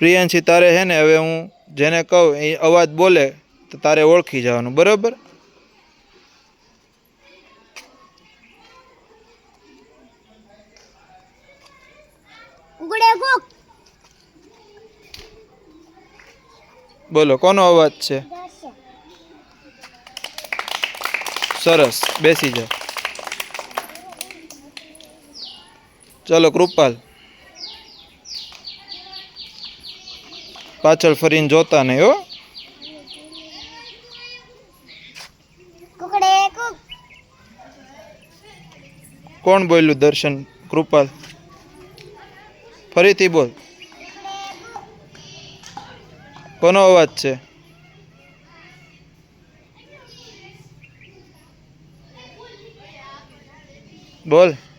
પ્રિયાંશી તારે છે ને હવે હું જેને કહું એ અવાજ બોલે તો તારે ઓળખી જવાનું બરાબર? બોલો કોનો અવાજ છે? સરસ બેસી જાઓ ચલો કૃપાલ. પાછળ ફરીને જોતા નહીં હો. કોણ બોલ્યું દર્શન કૃપાલ? ફરીથી બોલ. કોનો અવાજ છે? બોલ.